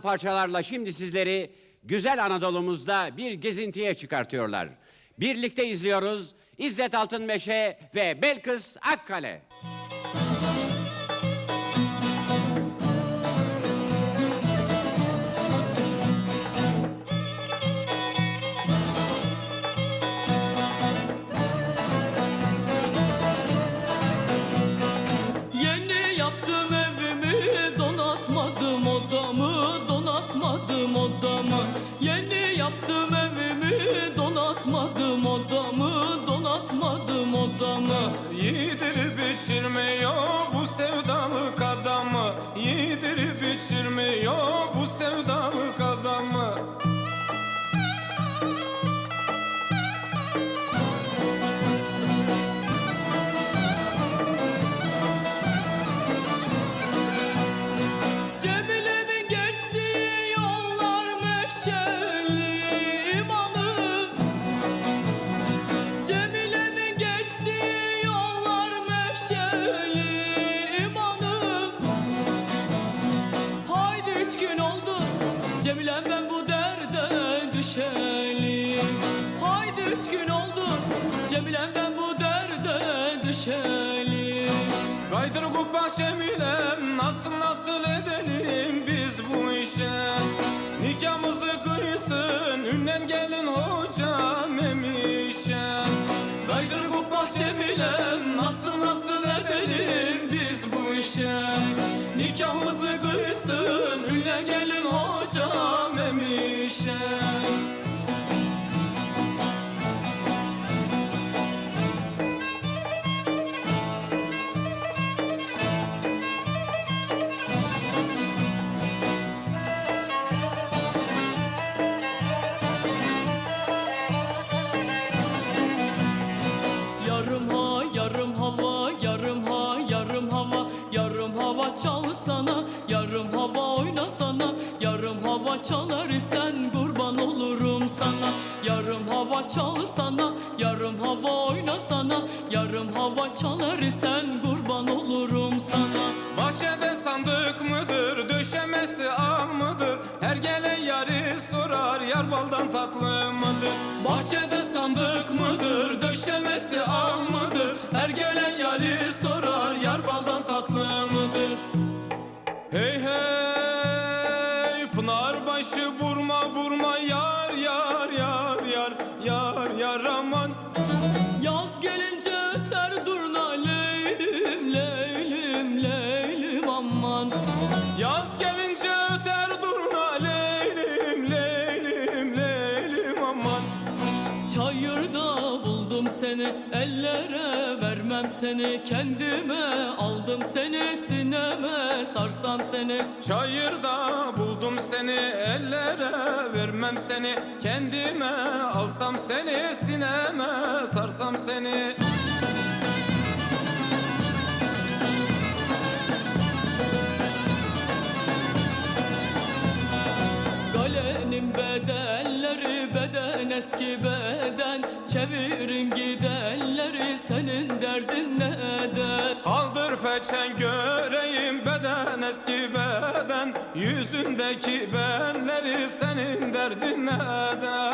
parçalarla şimdi sizleri güzel Anadolu'muzda bir gezintiye çıkartıyorlar. Birlikte izliyoruz İzzet Altınmeşe ve Belkıs Akkale. Yaptım evimi donatmadım odamı donatmadım odamı. Yedirip içirmiyor bu sevdalık adamı. Yedirip içirmiyor bu sevdalık Cemile'm ben bu derde düşeli Haydi üç gün oldu. Cemile'm ben bu derde düşeli Kaydır kubba Cemilem nasıl nasıl edelim biz bu işe? Nikahımızı kıysın ünlen gelin hocam emişe. Kaydır kubba Cemilem nasıl nasıl edelim işe Nikahımızı kıysın ünlen gelin hocam emişe yarım hava çal sana yarım hava hava çalar isen kurban olurum sana yarım hava çal sana yarım hava oyna sana yarım hava çalar isen kurban olurum sana Bahçede sandık mıdır, döşemesi al mıdır? Her gelen yarı sorar, yar baldan tatlı mıdır? Bahçede sandık mıdır, döşemesi al mıdır? Her gelen yarı sorar, yar baldan tatlı mıdır? Aman Çayırda buldum seni ellere vermem seni. Kendime aldım seni sineme sarsam seni. Çayırda buldum seni ellere vermem seni. Kendime alsam seni sineme sarsam seni eski beden. Çevirin gidenleri senin derdin neden? Kaldır peçen göreyim beden eski beden. Yüzündeki benleri senin derdin neden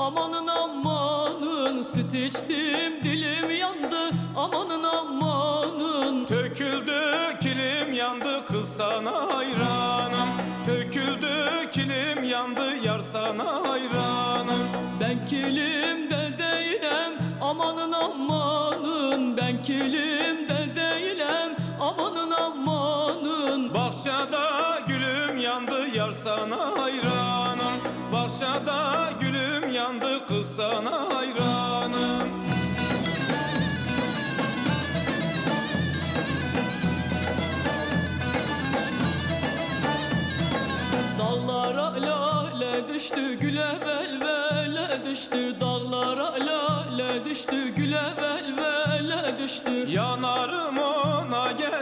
amanın amanın Süt içtim dilim yandı. Amanın amanın Töküldü kilim yandı kız sana hayranım. Töküldü kilim yandı yar sana hayranım. Ben kilimde değilim amanın amanın. Ben kilimde değilim amanın amanın. Bahçada gülüm yandı yar sana hayranım. Bahçada gülüm kız sana hayranım. Dağlara lale düştü güle velvele düştü. Dağlara lale düştü güle velvele düştü. Yanarım ona gele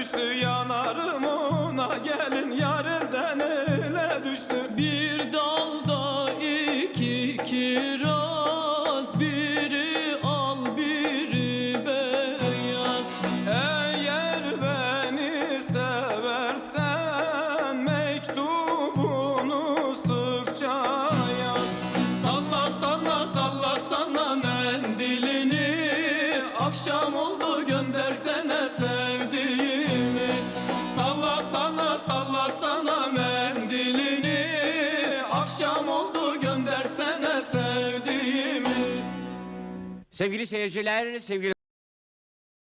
düştü. Yanarım ona gelin yar elden ele düştü. Bir dalda sana salla sana mendilini. Akşam oldu göndersene sevdiğimi. Sevgili seyirciler, sevgili